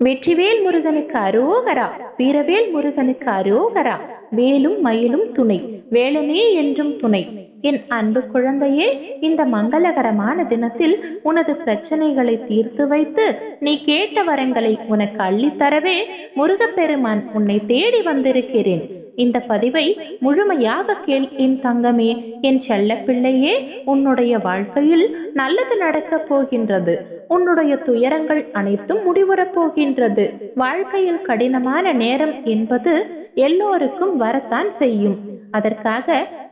வெற்றிவேல் முருகனுக்கு அரோகரா வீரவேல் முருகனுக்கு அரோகரா வேலும் மயிலும் துணை வேலனே என்றும் துணை. என் அன்பு குழந்தையே இந்த மங்களகரமான தினத்தில் உனது பிரச்சனைகளை தீர்த்து வைத்து நீ கேட்ட வரங்களை உனக்கு அள்ளித்தரவே முருகப்பெருமான் உன்னை தேடி வந்திருக்கிறேன். இந்த பதிவை முழுமையாக கேள் என் தங்கமே என் செல்ல பிள்ளையே உன்னுடைய வாழ்க்கையில் நல்லது நடக்கப் போகின்றது. உன்னுடைய துயரங்கள் அனைத்தும் முடிவுறப் போகின்றது. வாழ்க்கையில் கடினமான நேரம் என்பது எல்லோருக்கும் வரத்தான் செய்யும். அதற்காக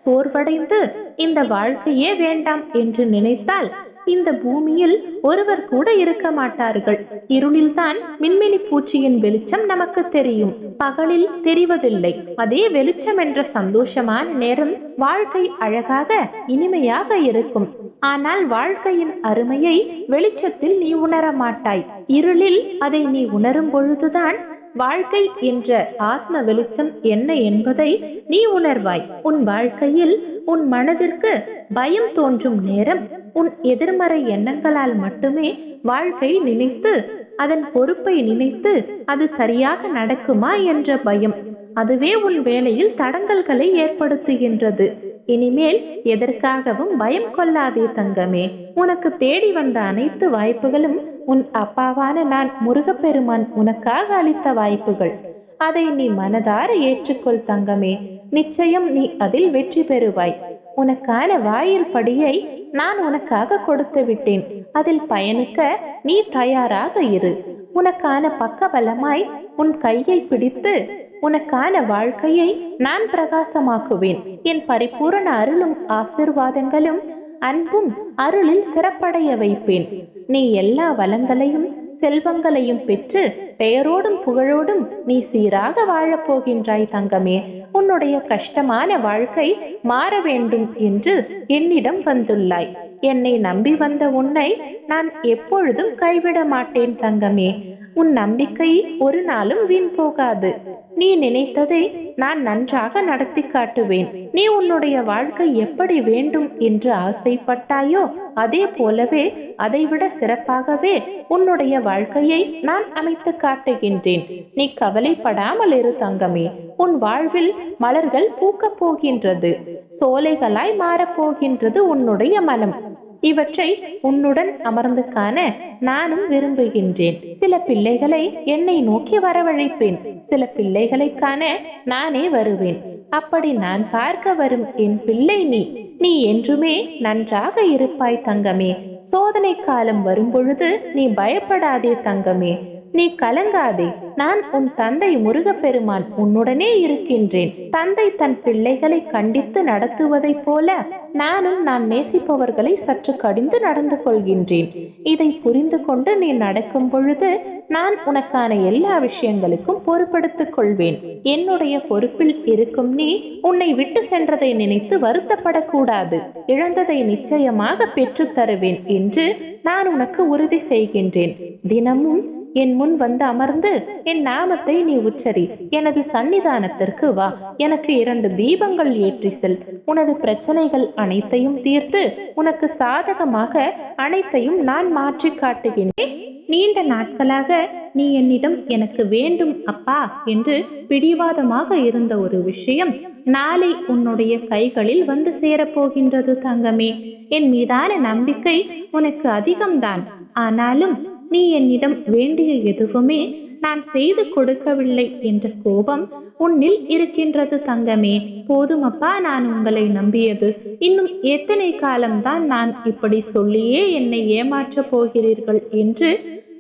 சோர்வடைந்து இந்த வாழ்க்கையே வேண்டாம் என்று நினைத்தால் இந்த பூமியில் ஒருவர் கூட இருக்க மாட்டார்கள். இருளில்தான் மின்மினி பூச்சியின் வெளிச்சம் நமக்கு தெரியும். பகலில் தெரிவதில்லை. அதே வெளிச்சம் என்ற சந்தோஷமான நேரம் வாழ்க்கை அழகாக இனிமையாக இருக்கும். ஆனால் வாழ்க்கையின் அருமையை வெளிச்சத்தில் நீ உணர மாட்டாய் இருளில் அதை நீ உணரும் பொழுதுதான் வாழ்க்கை என்ற ஆத்ம வெளிச்சம் என்ன என்பதை நீ உணர்வாய். உன் வாழ்க்கையில் உன் மனதிற்கு பயம் தோன்றும் நேரம் உன் எதிர்மறை எண்ணங்களால் மட்டுமே வாழ்க்கை நினைத்து அதன் பொறுப்பை நினைத்து அது சரியாக நடக்குமா என்ற பயம். அதுவே உன் வேலையில் தடங்கல்களை ஏற்படுத்துகின்றது. இனிமேல் எதற்காகவும் பயம் கொள்ளாதே தங்கமே. உனக்கு தேடி வந்த அனைத்து வாய்ப்புகளும் உன் அப்பாவான நான் முருகப்பெருமான் உனக்காக அளித்த வாய்ப்புகள். அதை நீ மனதார ஏற்றுக்கொள் தங்கமே. நிச்சயம் நீ அதில் வெற்றி பெறுவாய். உனக்கான வாயில் படியை நான் உனக்காக கொடுத்து விட்டேன். அதில் பயணிக்க நீ தயாராக இரு. உனக்கான பக்கபலமாய் உன் கையை பிடித்து உனக்கான வாழ்க்கையை நான் பிரகாசமாக்குவேன். என் பரிபூரண அருளும் ஆசிர்வாதங்களும் அன்பும் அருளில் சிறப்படைய வைப்பேன். நீ எல்லா வளங்களையும் செல்வங்களையும் பெற்று பெயரோடும் புகழோடும் நீ சீராக வாழப் போகின்றாய் தங்கமே. உன்னுடைய கஷ்டமான வாழ்க்கை மாற வேண்டும் என்று என்னிடம் வந்துள்ளாய். என்னை நம்பி வந்த உன்னை நான் எப்பொழுதும் கைவிட மாட்டேன் தங்கமே. உன் நம்பிக்கை ஒரு நாளும் வீண் போகாது. நீ நினைத்ததை நான் நன்றாக நடத்தி காட்டுவேன். நீ உன்னுடைய வாழ்க்கை எப்படி வேண்டும் என்று ஆசைப்பட்டாயோ அதே போலவே அதைவிட சிறப்பாகவே உன்னுடைய வாழ்க்கையை நான் அமைத்து காட்டுகின்றேன். நீ கவலைப்படாமல் இரு தங்கமே. உன் வாழ்வில் மலர்கள் பூக்கப் போகின்றது. சோலைகளாய் மாறப்போகின்றது உன்னுடைய மனம். இவற்றை உன்னுடன் அமர்ந்து காண நானும் விரும்புகின்றேன். சில பிள்ளைகளை என்னை நோக்கி வரவழைப்பேன். சில பிள்ளைகளை காண நானே வருவேன். அப்படி நான் பார்க்க வரும் என் பிள்ளை நீ. நீ என்றுமே நன்றாக இருப்பாய் தங்கமே. சோதனை காலம் வரும்பொழுது நீ பயப்படாதே தங்கமே. நீ கலங்காதே. நான் உன் தந்தை முருகப்பெருமான் உன்னுடனே இருக்கின்றேன். தந்தை தன் பிள்ளைகளை கண்டித்து நடத்துவதைப் போல நானும் நான் நேசிப்பவர்களை சற்று கடிந்து நடந்து கொள்கின்றேன். இதை புரிந்து கொண்டு நீ நடக்கும் பொழுது நான் உனக்கான எல்லா விஷயங்களுக்கும் பொறுப்படுத்திக் கொள்வேன். என்னுடைய பொறுப்பில் இருக்கும் நீ உன்னை விட்டு சென்றதை நினைத்து வருத்தப்படக்கூடாது. இழந்ததை நிச்சயமாக பெற்றுத் தருவேன் என்று நான் உனக்கு உறுதி செய்கின்றேன். தினமும் என் முன் வந்து அமர்ந்து என் நாமத்தை நீ உச்சரி. எனது சன்னிதானத்திற்கு வா. எனக்கு இரண்டு தீபங்கள் ஏற்றி செல். உனது பிரச்சனைகள் அனைத்தையும் தீர்த்து உனக்கு சாதகமாக அனைத்தையும் நான் மாற்றி காட்டுகின்றேன் நீண்ட நாட்களாக நீ என்னிடம் எனக்கு வேண்டும் அப்பா என்று பிடிவாதமாக இருந்த ஒரு விஷயம் நாளை உன்னுடைய கைகளில் வந்து சேரப்போகின்றது தங்கமே. என் மீதான நம்பிக்கை உனக்கு அதிகம்தான். ஆனாலும் நீ என்னிடம் வேண்டிய எதுவுமே நான் செய்து கொடுக்கவில்லை என்ற கோபம் உன்னில் இருக்கின்றது தங்கமே. போதுமப்பா நான் உங்களை நம்பியது. இன்னும் எத்தனை காலம்தான் நான் இப்படி சொல்லியே என்னை ஏமாற்றப் போகிறீர்கள் என்று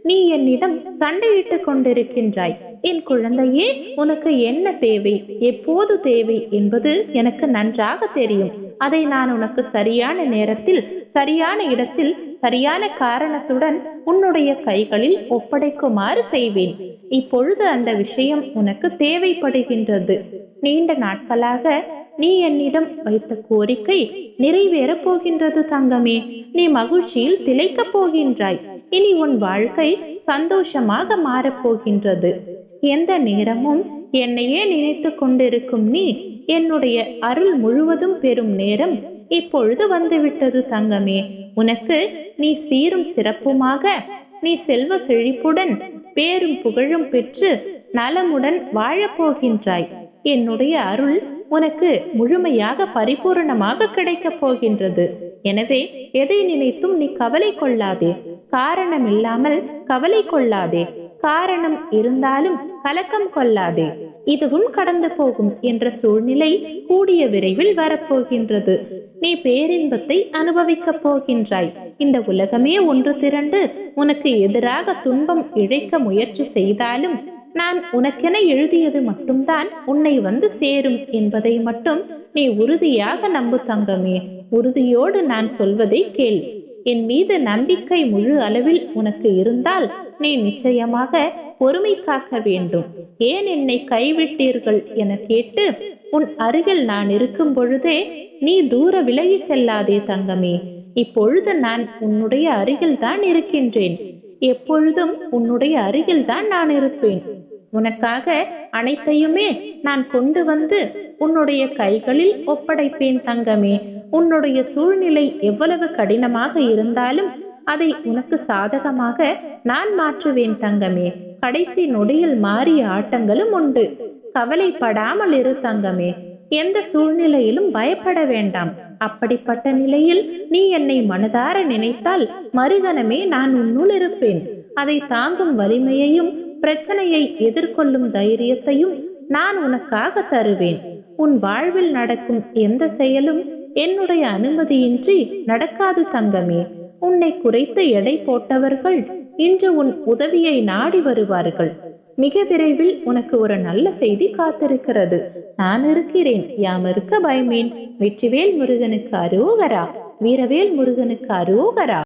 நீ என்னிடம் சண்டையிட்டுக் கொண்டிருக்கின்றாய். என் குழந்தையே உனக்கு என்ன தேவை? எப்போது தேவை என்பது எனக்கு நன்றாக தெரியும். அதை நான் உனக்கு சரியான நேரத்தில் சரியான இடத்தில் சரியான காரணத்துடன் உன்னுடைய கைகளில் ஒப்படைக்குமாறு செய்வேன். இப்பொழுது அந்த விஷயம் உனக்கு தேவைப்படுகின்றது. நீண்ட நாட்களாக நீ என்னிடம் வைத்த கோரிக்கை நிறைவேறப் போகின்றது தங்கமே. நீ மகிழ்ச்சியில் திளைக்கப் போகின்றாய். இனி உன் வாழ்க்கை சந்தோஷமாக மாறப்போகின்றது எந்த நேரமும் என்னையே நினைத்து கொண்டிருக்கும் நீ என்னுடைய அருள் முழுவதும் பெறும் நேரம் இப்பொழுது வந்துவிட்டது தங்கமே. உனக்கு நீ சீரும் சிறப்புமாக நீ செல்வ செழிப்புடன் பேரும் புகழும் பெற்று நலமுடன் வாழப்போகின்றாய் என்னுடைய அருள் உனக்கு முழுமையாக பரிபூரணமாக கிடைக்கப் போகின்றது. எனவே எதை நினைத்தும் நீ கவலை கொள்ளாதே. காரணம் இல்லாமல் கவலை கொள்ளாதே. காரணம் இருந்தாலும் கலக்கம் கொள்ளாதே. இதுவும் கடந்து போகும் என்ற சூழ்நிலை கூடிய விரைவில் வரப்போகின்றது. நீ பேரின்பத்தை அனுபவிக்கப் போகின்றாய். இந்த உலகமே ஒன்று திரண்டு உனக்கு எதிராக துன்பம் இழைக்க முயற்சி செய்தாலும் நான் உனக்கென எழுதியது மட்டும்தான் உன்னை வந்து சேரும் என்பதை மட்டும் நீ உறுதியாக நம்பு தங்கமே. உறுதியோடு நான் சொல்வதை கேள். என் மீது நம்பிக்கை முழு அளவில் உனக்கு இருந்தால் நீ நிச்சயமாக பொறுமை காக்க வேண்டும். ஏன் என்னை கைவிட்டீர்கள் என கேட்டு உன் அருகில் நான் இருக்கும் பொழுதே நீ தூர விலகி செல்லாதே தங்கமே. இப்பொழுது நான் உன்னுடைய அருகில் தான் இருக்கின்றேன். எப்பொழுதும் உன்னுடைய அருகில் தான் நான் இருப்பேன். உனக்காக அனைத்தையுமே நான் கொண்டு வந்து உன்னுடைய கைகளில் ஒப்படைப்பேன் தங்கமே. உன்னுடைய சூழ்நிலை எவ்வளவு கடினமாக இருந்தாலும் அதை உனக்கு சாதகமாக நான் மாற்றுவேன் தங்கமே. கடைசி நொடியில் மாறிய ஆட்டங்களும் உண்டு. கவலைப்படாமல் இரு தங்கமே. எந்த சூழ்நிலையிலும் பயப்பட வேண்டாம். அப்படிப்பட்ட நிலையில் நீ என்னை மனதார நினைத்தால் மறுகணமே நான் உன்னுள் இருப்பேன். அதை தாங்கும் வலிமையையும் பிரச்சனையை எதிர்கொள்ளும் தைரியத்தையும் நான் உனக்காக தருவேன். உன் வாழ்வில் நடக்கும் எந்த செயலும் என்னுடைய அனுமதியின்றி நடக்காது தங்கமே உன்னை குறைத்து எடை போட்டவர்கள் இன்று உன் உதவியை நாடி வருவார்கள். மிக விரைவில் உனக்கு ஒரு நல்ல செய்தி காத்திருக்கிறது. நான் இருக்கிறேன். யாம் இருக்க பயமேன். வெற்றிவேல் முருகனுக்கு அரோகரா. வீரவேல் முருகனுக்கு அரோகரா.